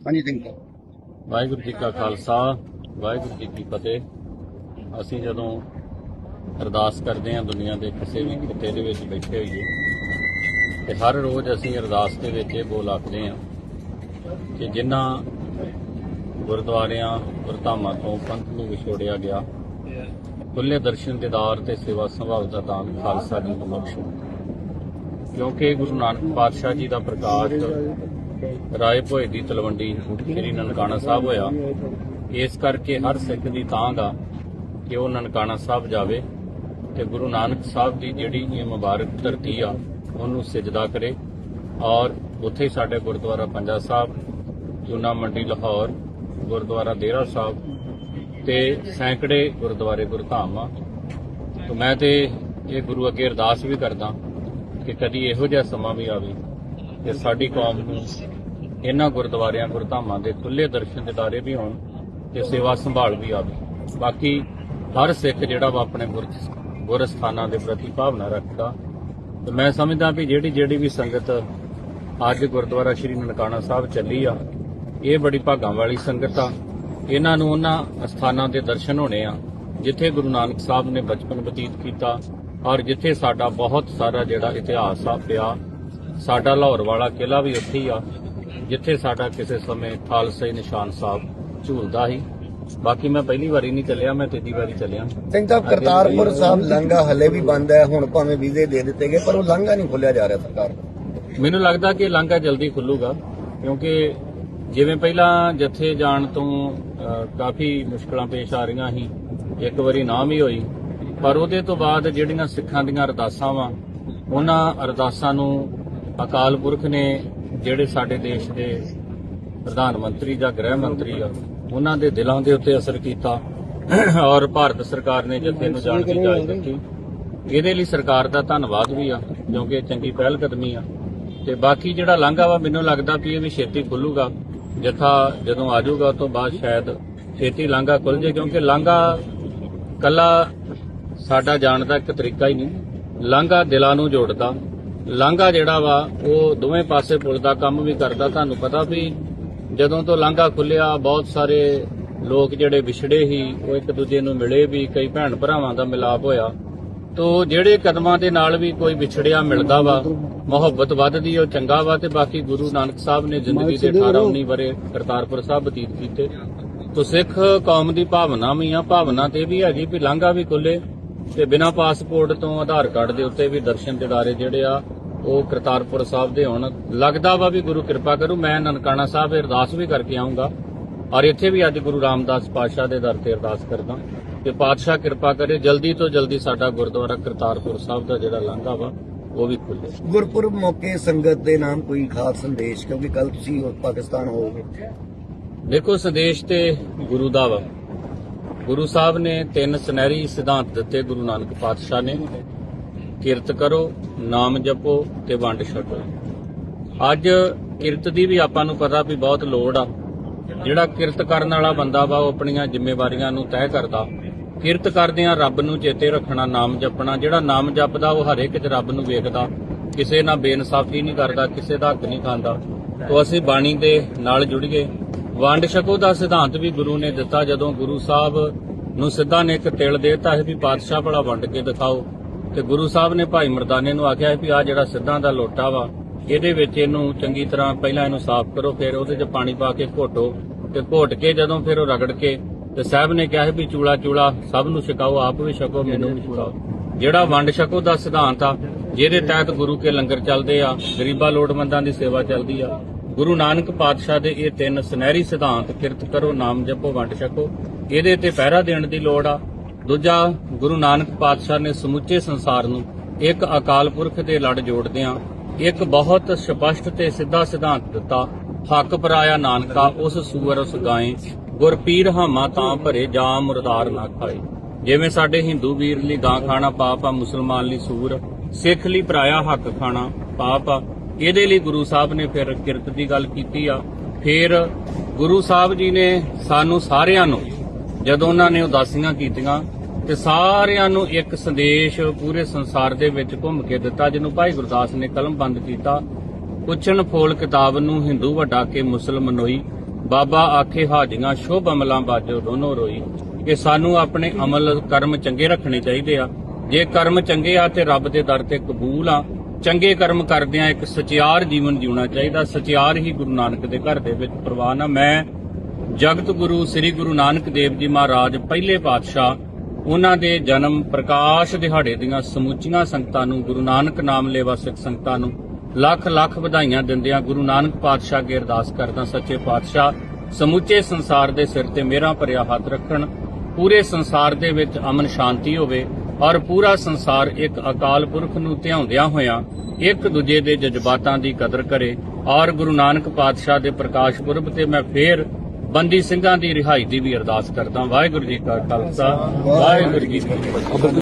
ਹਾਂਜੀ ਸਿੰਘ ਵਾਹਿਗੁਰੂ ਜੀ ਕਾ ਖਾਲਸਾ, ਵਾਹਿਗੁਰੂ ਜੀ ਕੀ ਫਤਿਹ। ਅਸੀਂ ਜਦੋਂ ਅਰਦਾਸ ਕਰਦੇ ਹਾਂ ਦੁਨੀਆ ਦੇ ਕਿਸੇ ਵੀ ਖਿੱਤੇ ਦੇ ਵਿੱਚ ਬੈਠੇ ਹੋਈਏ, ਤੇ ਹਰ ਰੋਜ਼ ਅਸੀਂ ਅਰਦਾਸ ਦੇ ਵਿੱਚ ਇਹ ਬੋਲ ਆਖਦੇ ਹਾਂ ਕਿ ਜਿਨ੍ਹਾਂ ਗੁਰਦੁਆਰਿਆਂ, ਗੁਰਧਾਮਾਂ ਤੋਂ ਪੰਥ ਨੂੰ ਵਿਛੋੜਿਆ ਗਿਆ ਖੁੱਲੇ ਦਰਸ਼ਨ ਦੀਦਾਰ ਤੇ ਸੇਵਾ ਸੰਭਾਲ ਦਾ ਦਾਨ ਖਾਲਸਾ ਜੀ ਨੂੰ ਬਖਸ਼ੋ। ਕਿਉਂਕਿ ਗੁਰੂ ਨਾਨਕ ਪਾਤਸ਼ਾਹ ਜੀ ਦਾ ਪ੍ਰਕਾਸ਼ ਰਾਏ ਭੋਏ ਦੀ ਤਲਵੰਡੀ ਸ੍ਰੀ ਨਨਕਾਣਾ ਸਾਹਿਬ ਹੋਇਆ। ਇਸ ਕਰਕੇ ਹਰ ਸਿੱਖ ਦੀ ਤਾਂਘ ਆ ਕਿ ਉਹ ਨਨਕਾਣਾ ਸਾਹਿਬ ਜਾਵੇ ਤੇ ਗੁਰੂ ਨਾਨਕ ਸਾਹਿਬ ਦੀ ਜਿਹੜੀ ਇਹ ਮੁਬਾਰਕ ਧਰਤੀ ਆ, ਉਹਨੂੰ ਸਜਦਾ ਕਰੇ। ਔਰ ਉੱਥੇ ਸਾਡੇ ਗੁਰਦੁਆਰਾ ਪੰਜਾ ਸਾਹਿਬ, ਜੁਨਾ ਮੰਡੀ ਲਾਹੌਰ, ਗੁਰਦੁਆਰਾ ਦੇਰਾ ਸਾਹਿਬ ਤੇ ਸੈਂਕੜੇ ਗੁਰਦੁਆਰੇ ਗੁਰਧਾਮ ਆ। ਤੇ ਮੈਂ ਤੇ ਇਹ ਗੁਰੂ ਅੱਗੇ ਅਰਦਾਸ ਵੀ ਕਰਦਾ ਕਿ ਕਦੀ ਇਹੋ ਜਿਹਾ ਸਮਾਂ ਵੀ ਆਵੇ ਕਿ ਸਾਡੀ ਕੌਮ ਨੂੰ ਇਹਨਾਂ ਗੁਰਦੁਆਰਿਆਂ, ਗੁਰਧਾਮਾਂ ਦੇ ਖੁੱਲੇ ਦਰਸ਼ਨ ਦਿਦਾਰੇ ਵੀ ਹੋਣ ਤੇ ਸੇਵਾ ਸੰਭਾਲ ਵੀ ਆਵੇ। ਬਾਕੀ ਹਰ ਸਿੱਖ ਜਿਹੜਾ ਵਾ ਆਪਣੇ ਗੁਰ ਗੁਰ ਦੇ ਪ੍ਰਤੀ ਭਾਵਨਾ ਰੱਖਦਾ। ਤੇ ਮੈਂ ਸਮਝਦਾ ਵੀ ਜਿਹੜੀ ਜਿਹੜੀ ਵੀ ਸੰਗਤ ਅੱਜ ਗੁਰਦੁਆਰਾ ਸ਼੍ਰੀ ਨਨਕਾਣਾ ਸਾਹਿਬ ਚੱਲੀ ਆ, ਇਹ ਬੜੀ ਭਾਗਾਂ ਵਾਲੀ ਸੰਗਤ ਆ। ਇਹਨਾਂ ਨੂੰ ਉਹਨਾਂ ਸਥਾਨਾਂ ਦੇ ਦਰਸ਼ਨ ਹੋਣੇ ਆ, ਜਿੱਥੇ ਗੁਰੂ ਨਾਨਕ ਸਾਹਿਬ ਨੇ ਬਚਪਨ ਬਤੀਤ ਕੀਤਾ ਔਰ ਜਿੱਥੇ ਸਾਡਾ ਬਹੁਤ ਸਾਰਾ ਜਿਹੜਾ ਇਤਿਹਾਸ ਆ, ਪਿਆ ਸਾਡਾ ਲਾਹੌਰ ਵਾਲਾ ਕਿਲਾ ਵੀ ਉੱਥੇ ਹੀ ਆ ਜਿੱਥੇ ਸਾਡਾ ਕਿਸੇ ਸਮੇਂ ਖਾਲਸਾ ਨਿਸ਼ਾਨ ਸਾਹਿਬ ਝੂਲਦਾ ਸੀ। ਬਾਕੀ ਮੈਂ ਪਹਿਲੀ ਵਾਰੀ ਨਹੀਂ ਚੱਲਿਆ ਮੈਂ ਤੀਜੀ ਵਾਰੀ ਚੱਲਿਆ। ਸਿੰਘ ਸਾਹਿਬ ਕਰਤਾਰਪੁਰ ਸਾਹਿਬ ਲੰਗਾ ਹਲੇ ਵੀ ਬੰਦ ਹੈ ਹੁਣ ਭਾਵੇਂ ਵੀਜ਼ੇ ਦੇ ਦਿੱਤੇ ਗਏ ਪਰ ਉਹ ਲੰਗਾ ਨਹੀਂ ਖੋਲਿਆ ਜਾ ਰਿਹਾ ਸਰਕਾਰ। ਮੈਨੂੰ ਲੱਗਦਾ ਕਿ ਲਾਂਘਾ ਜਲਦੀ ਖੁੱਲੂਗਾ ਕਿਉਂਕਿ ਜਿਵੇਂ ਪਹਿਲਾਂ ਜੱਥੇ ਜਾਣ ਤੋਂ ਕਾਫੀ ਮੁਸ਼ਕਲਾਂ ਪੇਸ਼ ਆ ਰਹੀਆਂ ਸੀ ਇੱਕ ਵਾਰੀ ਨਾ ਵੀ ਹੋਈ। ਪਰ ਉਹਦੇ ਤੋਂ ਬਾਅਦ ਜਿਹੜੀਆਂ ਸਿੱਖਾਂ ਦੀਆਂ ਅਰਦਾਸਾਂ ਵਾ ਉਹਨਾਂ ਅਰਦਾਸਾਂ ਨੂੰ ਅਕਾਲ ਪੁਰਖ ਨੇ ਜਿਹੜੇ ਸਾਡੇ ਦੇਸ਼ ਦੇ ਪ੍ਰਧਾਨ ਮੰਤਰੀ ਜਾਂ ਗ੍ਰਹਿ ਮੰਤਰੀ ਆ, ਉਹਨਾਂ ਦੇ ਦਿਲਾਂ ਦੇ ਉੱਤੇ ਅਸਰ ਕੀਤਾ ਔਰ ਭਾਰਤ ਸਰਕਾਰ ਨੇ ਜਥੇ ਨੂੰ ਜਾਣ ਦੀ ਇਜਾਜ਼ਤ ਦਿੱਤੀ। ਇਹਦੇ ਲਈ ਸਰਕਾਰ ਦਾ ਧੰਨਵਾਦ ਵੀ ਆ, ਕਿਉਂਕਿ ਇਹ ਚੰਗੀ ਪਹਿਲ ਕਦਮੀ ਆ। ਤੇ ਬਾਕੀ ਜਿਹੜਾ ਲਾਂਘਾ ਵਾ, ਮੈਨੂੰ ਲੱਗਦਾ ਵੀ ਇਹ ਵੀ ਛੇਤੀ ਖੁੱਲੂਗਾ। ਜਥਾ ਜਦੋਂ ਆ ਉਸ ਤੋਂ ਬਾਅਦ ਸ਼ਾਇਦ ਛੇਤੀ ਲਾਂਘਾ ਖੁੱਲ ਜੇ ਕਿਉਂਕਿ ਲਾਂਘਾ ਕੱਲਾ ਸਾਡਾ ਜਾਣ ਦਾ ਇੱਕ ਤਰੀਕਾ ਹੀ ਨਹੀਂ। ਲਾਂਘਾ ਦਿਲਾਂ ਨੂੰ ਜੋੜਦਾ। ਲਾਂਘਾ ਜਿਹੜਾ ਵਾ ਉਹ ਦੋਵੇਂ ਪਾਸੇ ਪੁਲ ਦਾ ਕੰਮ ਵੀ ਕਰਦਾ। ਤੁਹਾਨੂੰ ਪਤਾ ਵੀ ਜਦੋਂ ਤੋਂ ਲਾਂਘਾ ਖੁੱਲਿਆ ਬਹੁਤ ਸਾਰੇ ਲੋਕ ਜਿਹੜੇ ਵਿਛੜੇ ਸੀ ਉਹ ਇੱਕ ਦੂਜੇ ਨੂੰ ਮਿਲੇ ਵੀ ਕਈ ਭੈਣ ਭਰਾਵਾਂ ਦਾ ਮਿਲਾਪ ਹੋਇਆ। ਤੋ ਜਿਹੜੇ ਕਦਮਾਂ ਦੇ ਨਾਲ ਵੀ ਕੋਈ ਵਿਛੜਿਆ ਮਿਲਦਾ ਵਾ ਮੁਹੱਬਤ ਵੱਧਦੀ ਉਹ ਚੰਗਾ ਵਾ ਤੇ ਬਾਕੀ ਗੁਰੂ ਨਾਨਕ ਸਾਹਿਬ ਨੇ ਜ਼ਿੰਦਗੀ ਦੇ 18 19 ਬਰੇ ਕਰਤਾਰਪੁਰ ਸਾਹਿਬ ਬਤੀਤ ਕੀਤੇ। ਤੋ ਸਿੱਖ ਕੌਮ ਦੀ ਭਾਵਨਾ ਵੀ ਆ ਭਾਵਨਾ ਤੇ ਵੀ ਹੈਗੀ ਵੀ ਲਾਂਘਾ ਵੀ ਖੁੱਲੇ ਤੇ ਬਿਨਾਂ ਪਾਸਪੋਰਟ ਤੋਂ ਆਧਾਰ ਕਾਰਡ ਦੇ ਉੱਤੇ ਵੀ ਦਰਸ਼ਨ ਦਿਦਾਰੇ ਜਿਹੜੇ ਆ ਉਹ ਕਰਤਾਰਪੁਰ ਸਾਹਿਬ ਦੇ ਹੋਣ। ਲੱਗਦਾ ਵਾ ਵੀ ਗੁਰੂ ਕਿਰਪਾ ਕਰੂ ਮੈਂ ਨਨਕਾਣਾ ਸਾਹਿਬ ਅਰਦਾਸ ਵੀ ਕਰਕੇ ਆਉਂਗਾ ਔਰ ਇੱਥੇ ਵੀ ਅੱਜ ਗੁਰੂ ਰਾਮਦਾਸ ਪਾਤਸ਼ਾਹ ਦੇ ਦਰ ਤੇ ਅਰਦਾਸ ਕਰਦਾ ਕਿ ਪਾਤਸ਼ਾਹ ਕਿਰਪਾ ਕਰੇ ਜਲਦੀ ਤੋਂ ਜਲਦੀ ਸਾਡਾ ਗੁਰਦੁਆਰਾ ਕਰਤਾਰਪੁਰ ਸਾਹਿਬ ਦਾ ਜਿਹੜਾ ਲਾਂਘਾ ਵਾ ਉਹ ਵੀ ਖੁੱਲੇ ਗੁਰਪੁਰਬ ਮੌਕੇ ਸੰਗਤ ਦੇ ਨਾਮ ਕੋਈ ਖਾਸ ਸੰਦੇਸ਼ ਕਿਉਂਕਿ ਕੱਲ ਤੁਸੀਂ ਪਾਕਿਸਤਾਨ ਹੋਵੋਗੇ। ਦੇਖੋ ਸੰਦੇਸ਼ ਤੇ ਗੁਰੂ ਦਾ ਵਾ। ਗੁਰੂ ਸਾਹਿਬ ਨੇ ਤਿੰਨ ਸੁਨਹਿਰੀ ਸਿਧਾਂਤ ਦਿੱਤੇ ਗੁਰੂ ਨਾਨਕ ਪਾਤਸ਼ਾਹ ਨੇ। ਕਿਰਤ ਕਰੋ, ਨਾਮ ਜਪੋ ਤੇ ਵੰਡ ਛਕੋ। ਅੱਜ ਕਿਰਤ ਦੀ ਵੀ ਆਪਾਂ ਨੂੰ ਪਤਾ ਵੀ ਬਹੁਤ ਲੋੜ ਆ। ਜਿਹੜਾ ਕਿਰਤ ਕਰਨ ਵਾਲਾ ਬੰਦਾ ਵਾ, ਉਹ ਆਪਣੀਆਂ ਜ਼ਿੰਮੇਵਾਰੀਆਂ ਨੂੰ ਤੈਅ ਕਰਦਾ। ਕਿਰਤ ਕਰਦਿਆਂ ਰੱਬ ਨੂੰ ਚੇਤੇ ਰੱਖਣਾ, ਨਾਮ ਜਪਣਾ। ਜਿਹੜਾ ਨਾਮ ਜਪਦਾ, ਉਹ ਹਰ ਇੱਕ ਚ ਰੱਬ ਨੂੰ ਵੇਖਦਾ। ਕਿਸੇ ਨਾਲ ਬੇਇਨਸਾਫੀ ਨਹੀਂ ਕਰਦਾ, ਕਿਸੇ ਦਾ ਹੱਕ ਨਹੀਂ ਖਾਂਦਾ। ਤੋਂ ਅਸੀਂ ਬਾਣੀ ਦੇ ਨਾਲ ਜੁੜੀਏ ਵੰਡ ਛਕੋ ਦਾ ਸਿਧਾਂਤ ਵੀ ਗੁਰੂ ਨੇ ਦਿੱਤਾ, ਜਦੋਂ ਗੁਰੂ ਸਾਹਿਬ ਨੂੰ ਸਿੱਧਾ ਨੇ ਇੱਕ ਤਿਲ ਦੇਤਾ ਹੈ ਵੀ ਪਾਤਸ਼ਾਹ ਭਲਾ ਵੰਡ ਕੇ ਦਿਖਾਓ। ਤੇ ਗੁਰੂ ਸਾਹਿਬ ਨੇ ਭਾਈ ਮਰਦਾਨੇ ਨੂੰ ਆਖਿਆ ਵੀ ਆ ਜਿਹੜਾ ਸਿੱਧਾਂ ਦਾ ਲੋਟਾ ਵਾ, ਇਹਦੇ ਵਿੱਚ ਇਹਨੂੰ ਚੰਗੀ ਤਰ੍ਹਾਂ ਪਹਿਲਾਂ ਇਹਨੂੰ ਸਾਫ਼ ਕਰੋ, ਫਿਰ ਉਹਦੇ 'ਚ ਪਾਣੀ ਪਾ ਕੇ ਘੋਟੋ ਤੇ ਘੋਟ ਕੇ ਜਦੋਂ ਫਿਰ ਉਹ ਰਗੜ ਕੇ ਤੇ ਸਾਹਿਬ ਨੇ ਕਿਹਾ ਵੀ ਚੂਲਾ ਚੂਲਾ ਸਭ ਨੂੰ ਛਕਾਓ, ਆਪ ਵੀ ਛਕੋ, ਮੈਨੂੰ ਵੀ ਛਕਾਓ। ਜਿਹੜਾ ਵੰਡ ਛਕੋ ਦਾ ਸਿਧਾਂਤ ਆ, ਜਿਹਦੇ ਤਹਿਤ ਗੁਰੂ ਕੇ ਲੰਗਰ ਚੱਲਦੇ ਆ, ਗਰੀਬਾਂ ਲੋੜਵੰਦਾਂ ਦੀ ਸੇਵਾ ਚੱਲਦੀ ਆ ਗੁਰੂ ਨਾਨਕ ਪਾਤਸ਼ਾਹ ਦੇ ਇਹ ਤਿੰਨ ਸੁਨਹਿਰੀ ਸਿਧਾਂਤ ਕਿਰਤ ਕਰੋ, ਨਾਮ ਜਪੋ, ਵੰਡ ਛਕੋ। ਇਹਦੇ ਤੇ ਪਹਿਰਾ ਦੇਣ ਦੀ ਲੋੜ ਆ। ਦੂਜਾ, ਗੁਰੂ ਨਾਨਕ ਪਾਤਸ਼ਾਹ ਨੇ ਸਮੁੱਚੇ ਸੰਸਾਰ ਨੂੰ ਇੱਕ ਅਕਾਲ ਪੁਰਖ ਦੇ ਲੜ ਜੋੜਦਿਆਂ ਇੱਕ ਬਹੁਤ ਸਪਸ਼ਟ ਤੇ ਸਿੱਧਾ ਸਿਧਾਂਤ ਦਿੱਤਾ। ਹੱਕ ਪਰਾਇਆ ਨਾਨਕਾ ਉਸ ਸੂਰ ਉਸ ਗਾਏ। ਗੁਰ ਪੀਰ ਹਾਮਾ ਤਾਂ ਭਰੇ ਜਾ ਮੁਰਦਾਰ ਨਾ ਖਾਏ। ਜਿਵੇਂ ਸਾਡੇ ਹਿੰਦੂ ਵੀਰ ਲਈ ਗਾਂ ਖਾਣਾ ਪਾਪ ਆ, ਮੁਸਲਮਾਨ ਲਈ ਸੂਰ। ਸਿੱਖ ਲਈ ਪਰਾਇਆ ਹੱਕ ਖਾਣਾ ਪਾਪ ਆ। ਇਹਦੇ ਲਈ ਗੁਰੂ ਸਾਹਿਬ ਨੇ ਫਿਰ ਕਿਰਤ ਦੀ ਗੱਲ ਕੀਤੀ ਆ। ਫਿਰ ਗੁਰੂ ਸਾਹਿਬ ਜੀ ਨੇ ਸਾਨੂੰ ਸਾਰਿਆਂ ਨੂੰ, ਜਦੋਂ ਉਹਨਾਂ ਨੇ ਉਦਾਸੀਆਂ ਕੀਤੀਆਂ, ਤੇ ਸਾਰਿਆਂ ਨੂੰ ਇੱਕ ਸੰਦੇਸ਼ ਪੂਰੇ ਸੰਸਾਰ ਦੇ ਵਿੱਚ ਘੁੰਮ ਕੇ ਦਿੱਤਾ, ਜਿਹਨੂੰ ਭਾਈ ਗੁਰਦਾਸ ਨੇ ਕਲਮ ਬੰਦ ਕੀਤਾ। ਪੁੱਛਣ ਫੋਲ ਕਿਤਾਬ ਨੂੰ ਹਿੰਦੂ ਵੱਡਾ ਕੇ ਮੁਸਲਮਾਨ ਹੋਈ ਬਾਬਾ ਆਖੇ ਹਾਜੀਆਂ ਸ਼ੁਭ ਅਮਲਾਂ ਬਾਜੋ ਦੋਨੋਂ ਰੋਈ। ਕਿ ਸਾਨੂੰ ਆਪਣੇ ਅਮਲ ਕਰਮ ਚੰਗੇ ਰੱਖਣੇ ਚਾਹੀਦੇ ਆ। ਜੇ ਕਰਮ ਚੰਗੇ ਆ ਤੇ ਰੱਬ ਦੇ ਦਰ ਤੇ ਕਬੂਲ ਆ ਚੰਗੇ ਕਰਮ ਕਰਦਿਆਂ ਇੱਕ ਸਚਿਆਰ ਜੀਵਨ ਜਿਉਣਾ ਚਾਹੀਦਾ। ਸਚਿਆਰ ਹੀ ਗੁਰੂ ਨਾਨਕ ਦੇ ਘਰ ਦੇ ਵਿੱਚ ਪ੍ਰਵਾਨ ਆ। ਮੈਂ ਜਗਤ ਗੁਰੂ, ਸ੍ਰੀ ਗੁਰੂ ਨਾਨਕ ਦੇਵ ਜੀ ਮਹਾਰਾਜ, ਪਹਿਲੇ ਪਾਤਸ਼ਾਹ, ਉਹਨਾਂ ਦੇ ਜਨਮ ਪ੍ਰਕਾਸ਼ ਦਿਹਾੜੇ ਦੀਆਂ ਸਮੁੱਚੀਆਂ ਸੰਗਤਾਂ ਨੂੰ, ਗੁਰੂ ਨਾਨਕ ਨਾਮ ਲੇਵਾ ਸਿੱਖ ਸੰਗਤਾਂ ਨੂੰ ਲੱਖ ਲੱਖ ਵਧਾਈਆਂ ਦਿੰਦਿਆਂ ਗੁਰੂ ਨਾਨਕ ਪਾਤਸ਼ਾਹ ਅੱਗੇ ਅਰਦਾਸ ਕਰਦਾ, ਸੱਚੇ ਪਾਤਸ਼ਾਹ, ਸਮੁੱਚੇ ਸੰਸਾਰ ਦੇ ਸਿਰ ਤੇ ਮੇਰਾ ਭਰਿਆ ਹੱਥ ਰੱਖਣ, ਪੂਰੇ ਸੰਸਾਰ ਦੇ ਵਿੱਚ ਅਮਨ ਸ਼ਾਂਤੀ ਹੋਵੇ। ਔਰ ਪੂਰਾ ਸੰਸਾਰ ਇੱਕ ਅਕਾਲ ਪੁਰਖ ਨੂੰ ਧਿਆਉਂਦਿਆਂ ਹੋਇਆਂ ਇੱਕ ਦੂਜੇ ਦੇ ਜਜ਼ਬਾਤਾਂ ਦੀ ਕਦਰ ਕਰੇ ਔਰ ਗੁਰੂ ਨਾਨਕ ਪਾਤਸ਼ਾਹ ਦੇ ਪ੍ਰਕਾਸ਼ ਪੁਰਬ ਤੇ ਮੈਂ ਫੇਰ ਬੰਦੀ ਸਿੰਘਾਂ ਦੀ ਰਿਹਾਈ ਦੀ ਵੀ ਅਰਦਾਸ ਕਰਦਾ ਵਾਹਿਗੁਰੂ ਜੀ ਕਾ ਖਾਲਸਾ, ਵਾਹਿਗੁਰੂ ਜੀ ਕੀ ਫਤਿਹ।